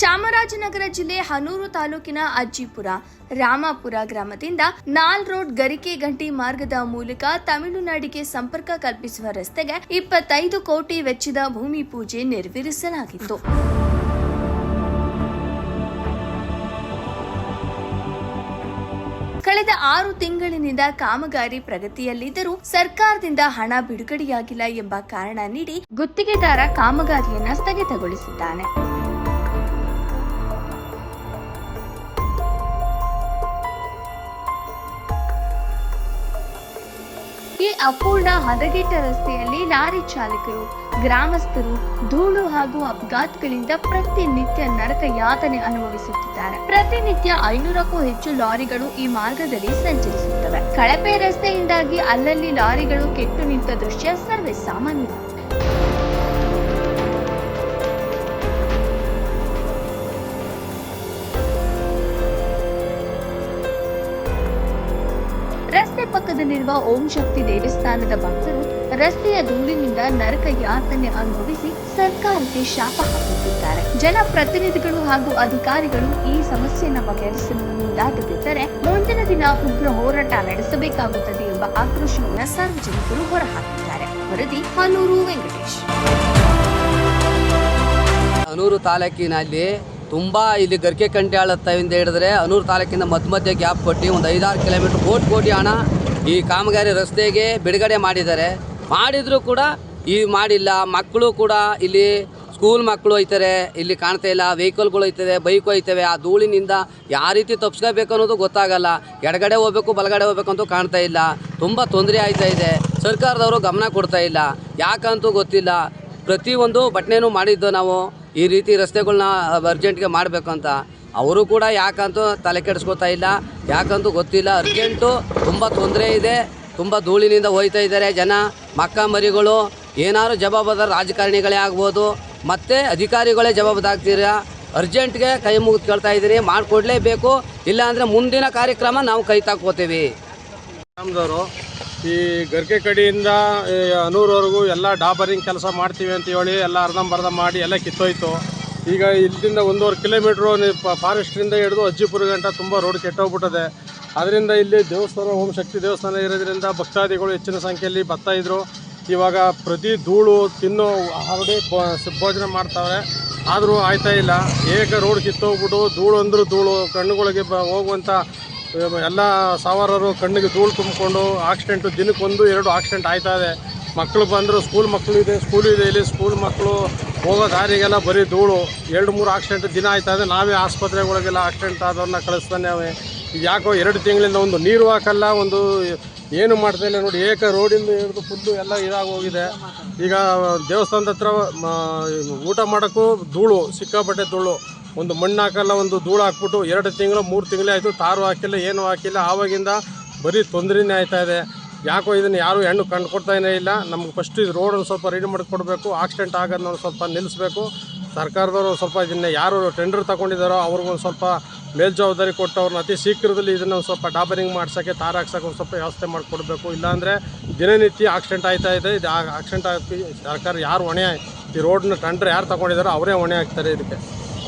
ಚಾಮರಾಜನಗರ ಜಿಲ್ಲೆ ಹನೂರು ತಾಲೂಕಿನ ಅಜ್ಜಿಪುರ, ರಾಮಾಪುರ ಗ್ರಾಮದಿಂದ ನಾಲ್ ರೋಡ್ ಗರಿಕೆ ಗಂಟಿ ಮಾರ್ಗದ ಮೂಲಕ ತಮಿಳುನಾಡಿಗೆ ಸಂಪರ್ಕ ಕಲ್ಪಿಸುವ ರಸ್ತೆಗೆ ಇಪ್ಪತ್ತೈದು ಕೋಟಿ ವೆಚ್ಚದ ಭೂಮಿ ಪೂಜೆ ನೆರವೇರಿಸಲಾಗಿತ್ತು. ಕಳೆದ ಆರು ತಿಂಗಳಿನಿಂದ ಕಾಮಗಾರಿ ಪ್ರಗತಿಯಲ್ಲಿದ್ದರೂ ಸರ್ಕಾರದಿಂದ ಹಣ ಬಿಡುಗಡೆಯಾಗಿಲ್ಲ ಎಂಬ ಕಾರಣ ನೀಡಿ ಗುತ್ತಿಗೆದಾರ ಕಾಮಗಾರಿಯನ್ನು ಸ್ಥಗಿತಗೊಳಿಸಿದ್ದಾನೆ. ಈ ಅಪೂರ್ಣ ಹದಗೆಟ್ಟ ರಸ್ತೆಯಲ್ಲಿ ಲಾರಿ ಚಾಲಕರು, ಗ್ರಾಮಸ್ಥರು, ಧೂಳು ಹಾಗೂ ಅಪಘಾತಗಳಿಂದ ಪ್ರತಿನಿತ್ಯ ನರಕ ಯಾತನೆ ಅನುಭವಿಸುತ್ತಿದ್ದಾರೆ. ಪ್ರತಿನಿತ್ಯ ಐನೂರಕ್ಕೂ ಹೆಚ್ಚು ಲಾರಿಗಳು ಈ ಮಾರ್ಗದಲ್ಲಿ ಸಂಚರಿಸುತ್ತವೆ. ಕಳಪೆ ರಸ್ತೆಯಿಂದಾಗಿ ಅಲ್ಲಲ್ಲಿ ಲಾರಿಗಳು ಕೆಟ್ಟು ನಿಂತ ದೃಶ್ಯ ಸರ್ವೇ ಸಾಮಾನ್ಯ. ರಸ್ತೆ ಪಕ್ಕದಲ್ಲಿರುವ ಓಂ ಶಕ್ತಿ ದೇವಸ್ಥಾನದ ಭಕ್ತರು ರಸ್ತೆಯ ಧೂಳಿನಿಂದ ನರಕ ಯಾತನೆ ಅನುಭವಿಸಿ ಸರ್ಕಾರಕ್ಕೆ ಶಾಪ ಹಾಕುತ್ತಿದ್ದಾರೆ. ಜನಪ್ರತಿನಿಧಿಗಳು ಹಾಗೂ ಅಧಿಕಾರಿಗಳು ಈ ಸಮಸ್ಯೆಯನ್ನು ಬಗೆಹರಿಸಲು ಮುಂದಾಗದಿದ್ದರೆ ಮುಂದಿನ ದಿನ ಉಗ್ರ ಹೋರಾಟ ನಡೆಸಬೇಕಾಗುತ್ತದೆ ಎಂಬ ಆಕ್ರೋಶವನ್ನು ಸಾರ್ವಜನಿಕರು ಹೊರಹಾಕಿದ್ದಾರೆ. ವರದಿ ಹನೂರು ವೆಂಕಟೇಶ್. ಹನೂರು ತಾಲೂಕಿನಲ್ಲಿ ತುಂಬ ಇಲ್ಲಿ ಗರ್ಕೆ ಕಂಟ್ಯಾಳ ಹತ್ತವಿಂದ ಹಿಡಿದ್ರೆ ಅನೂರು ತಾಲೂಕಿನ ಮಧ್ಯ ಮಧ್ಯ ಗ್ಯಾಪ್ ಕೊಟ್ಟು ಒಂದು ಐದಾರು ಕಿಲೋಮೀಟ್ರ್ ಕೋಟಿ ಕೋಟಿ ಹಣ ಈ ಕಾಮಗಾರಿ ರಸ್ತೆಗೆ ಬಿಡುಗಡೆ ಮಾಡಿದ್ದಾರೆ. ಮಾಡಿದರೂ ಕೂಡ ಈ ಮಾಡಿಲ್ಲ. ಮಕ್ಕಳು ಕೂಡ ಇಲ್ಲಿ ಸ್ಕೂಲ್ ಮಕ್ಕಳು ಹೋಯ್ತಾರೆ ಇಲ್ಲಿ ಕಾಣ್ತಾ ಇಲ್ಲ. ವೆಹಿಕಲ್ಗಳು ಹೋಯ್ತವೆ ಬೈಕ್ ಹೋಯ್ತವೆ ಆ ಧೂಳಿನಿಂದ ಯಾವ ರೀತಿ ತಪ್ಪಿಸ್ಕೋಬೇಕು ಅನ್ನೋದು ಗೊತ್ತಾಗಲ್ಲ. ಎಡಗಡೆ ಹೋಗ್ಬೇಕು, ಬಲಗಡೆ ಹೋಗ್ಬೇಕು ಅಂತೂ ಕಾಣ್ತಾ ಇಲ್ಲ. ತುಂಬ ತೊಂದರೆ ಆಯ್ತಾ ಇದೆ. ಸರ್ಕಾರದವರು ಗಮನ ಕೊಡ್ತಾ ಇಲ್ಲ. ಯಾಕಂತೂ ಗೊತ್ತಿಲ್ಲ. ಪ್ರತಿಯೊಂದು ಬಟ್ನೆನೂ ಮಾಡಿದ್ದು ನಾವು. ಈ ರೀತಿ ರಸ್ತೆಗಳನ್ನ ಅರ್ಜೆಂಟ್ಗೆ ಅಂತ ಅವರು ಕೂಡ ಯಾಕಂತೂ ತಲೆ ಕೆಡಿಸ್ಕೊತಾ ಇಲ್ಲ, ಯಾಕಂತೂ ಗೊತ್ತಿಲ್ಲ. ಅರ್ಜೆಂಟು ತುಂಬ ತೊಂದರೆ ಇದೆ, ತುಂಬ ಧೂಳಿನಿಂದ ಹೋಯ್ತಾ ಇದ್ದಾರೆ ಜನ, ಮಕ್ಕ ಮರಿಗಳು ಏನಾದ್ರು ಜವಾಬ್ದಾರ ರಾಜಕಾರಣಿಗಳೇ ಆಗ್ಬೋದು. ಮತ್ತು ಅಧಿಕಾರಿಗಳೇ ಜವಾಬ್ದಾಗ್ತೀರಾ ಅರ್ಜೆಂಟ್ಗೆ ಕೈ ಮುಗಿದು ಕೇಳ್ತಾ ಇದ್ದೀನಿ, ಮಾಡಿಕೊಡ್ಲೇಬೇಕು. ಇಲ್ಲಾಂದರೆ ಮುಂದಿನ ಕಾರ್ಯಕ್ರಮ ನಾವು ಕೈ ತಾಕೋತೀವಿ ಈ ಗರ್ಕೆ ಕಡೆಯಿಂದ ಅನೂರವರೆಗೂ ಎಲ್ಲ ಡಾಬರಿಂಗ್ ಕೆಲಸ ಮಾಡ್ತೀವಿ ಅಂತ ಹೇಳಿ ಎಲ್ಲ ಅರ್ಧಂಬರ್ಧ ಮಾಡಿ ಎಲ್ಲ ಕಿತ್ತೋಯ್ತು. ಈಗ ಇಲ್ಲಿಂದ ಒಂದೂವರೆ ಕಿಲೋಮೀಟ್ರು ಫಾರೆಸ್ಟ್ರಿಂದ ಹಿಡಿದು ಅಜ್ಜಿಪುರ ಗಂಟ ತುಂಬ ರೋಡ್ ಕೆಟ್ಟೋಗ್ಬಿಟ್ಟದೆ. ಅದರಿಂದ ಇಲ್ಲಿ ದೇವಸ್ಥಾನ, ಓಂ ಶಕ್ತಿ ದೇವಸ್ಥಾನ ಇರೋದ್ರಿಂದ ಭಕ್ತಾದಿಗಳು ಹೆಚ್ಚಿನ ಸಂಖ್ಯೆಯಲ್ಲಿ ಬರ್ತಾ ಇವಾಗ ಪ್ರತಿ ಧೂಳು ತಿನ್ನೋ ಹರಡಿ ಭೋಜನ ಮಾಡ್ತಾವ್ರೆ. ಆದರೂ ಆಯ್ತಾ ಇಲ್ಲ. ಏಕ ರೋಡ್ ಕಿತ್ತೋಗ್ಬಿಟ್ಟು ಧೂಳು ಅಂದರೂ ಧೂಳು, ಕಣ್ಣುಗಳಿಗೆ ಬ ಹೋಗುವಂಥ ಎಲ್ಲ ಸಾವಾರರು ಕಣ್ಣಿಗೆ ಧೂಳು ತುಂಬಿಕೊಂಡು ಆಕ್ಸಿಡೆಂಟು ದಿನಕ್ಕೊಂದು ಎರಡು ಆಕ್ಸಿಡೆಂಟ್ ಆಯ್ತಾ ಇದೆ. ಮಕ್ಕಳು ಬಂದರು, ಸ್ಕೂಲ್ ಮಕ್ಕಳು ಇದೆ, ಸ್ಕೂಲ್ ಇದೆ ಇಲ್ಲಿ. ಸ್ಕೂಲ್ ಮಕ್ಕಳು ಹೋಗೋ ದಾರಿಗೆಲ್ಲ ಬರೀ ಧೂಳು. ಎರಡು, ಮೂರು ಆಕ್ಸಿಡೆಂಟ್ ದಿನ ಆಯ್ತಾ ಇದೆ. ನಾವೇ ಆಸ್ಪತ್ರೆಗಳಿಗೆಲ್ಲ ಆಕ್ಸಿಡೆಂಟ್ ಆದವ್ರನ್ನ ಕಳಿಸ್ತಾನೆ ಯಾಕೋ ಎರಡು ತಿಂಗಳಿಂದ ಒಂದು ನೀರು ಹಾಕಲ್ಲ, ಒಂದು ಏನು ಮಾಡ್ತಾ ಇಲ್ಲ ನೋಡಿ. ಏಕ ರೋಡಿಂದ ಹಿಡಿದು ಫುಲ್ಲು ಎಲ್ಲ ಇದಾಗಿ ಹೋಗಿದೆ. ಈಗ ದೇವಸ್ಥಾನದ ಹತ್ರ ಊಟ ಮಾಡೋಕ್ಕೂ ಧೂಳು, ಸಿಕ್ಕಾಪಟ್ಟೆ ಧೂಳು. ಒಂದು ಮಣ್ಣು ಹಾಕಲ್ಲ ಒಂದು ಧೂಳು ಹಾಕ್ಬಿಟ್ಟು ಎರಡು ತಿಂಗಳು, ಮೂರು ತಿಂಗಳೇ ಆಯಿತು. ತಾರು ಹಾಕಿಲ್ಲ, ಏನು ಹಾಕಿಲ್ಲ. ಆವಾಗಿಂದ ಬರೀ ತೊಂದರೆನೇ ಆಯ್ತಾ ಇದೆ. ಯಾಕೋ ಇದನ್ನು ಯಾರು ಹೆಣ್ಣು ಕಂಡು ಕೊಡ್ತಾನೇ ಇಲ್ಲ. ನಮ್ಗೆ ಫಸ್ಟ್ ಇದು ರೋಡ್ ಒಂದು ಸ್ವಲ್ಪ ರೆಡಿ ಮಾಡಿಕೊಡ್ಬೇಕು. ಆಕ್ಸಿಡೆಂಟ್ ಆಗೋದನ್ನ ಸ್ವಲ್ಪ ನಿಲ್ಲಿಸ್ಬೇಕು ಸರ್ಕಾರದವರು ಸ್ವಲ್ಪ ಇದನ್ನು ಯಾರು ಟೆಂಡರ್ ತಗೊಂಡಿದ್ದಾರೋ ಅವ್ರಿಗೊಂದು ಸ್ವಲ್ಪ ಮೇಲ್ಜವಾಬ್ದಾರಿ ಕೊಟ್ಟು ಅವ್ರನ್ನ ಅತಿ ಶೀಘ್ರದಲ್ಲಿ ಇದನ್ನು ಸ್ವಲ್ಪ ಡಾಬರಿಂಗ್ ಮಾಡ್ಸೋಕ್ಕೆ, ತಾರು ಹಾಕ್ಸೋಕೆ ಒಂದು ಸ್ವಲ್ಪ ವ್ಯವಸ್ಥೆ ಮಾಡಿಕೊಡ್ಬೇಕು. ಇಲ್ಲಾಂದರೆ ದಿನನಿತ್ಯ ಆಕ್ಸಿಡೆಂಟ್ ಆಯ್ತಾ ಇದೆ. ಇದು ಆಕ್ಸಿಡೆಂಟ್ ಆಗಿ ಸರ್ಕಾರ ಯಾರು ಹೊಣೆ ಈ ರೋಡ್ನ ಟೆಂಡರ್ ಯಾರು ತಗೊಂಡಿದ್ದಾರೋ ಅವರೇ ಹೊಣೆ ಆಗ್ತಾರೆ ಇದಕ್ಕೆ.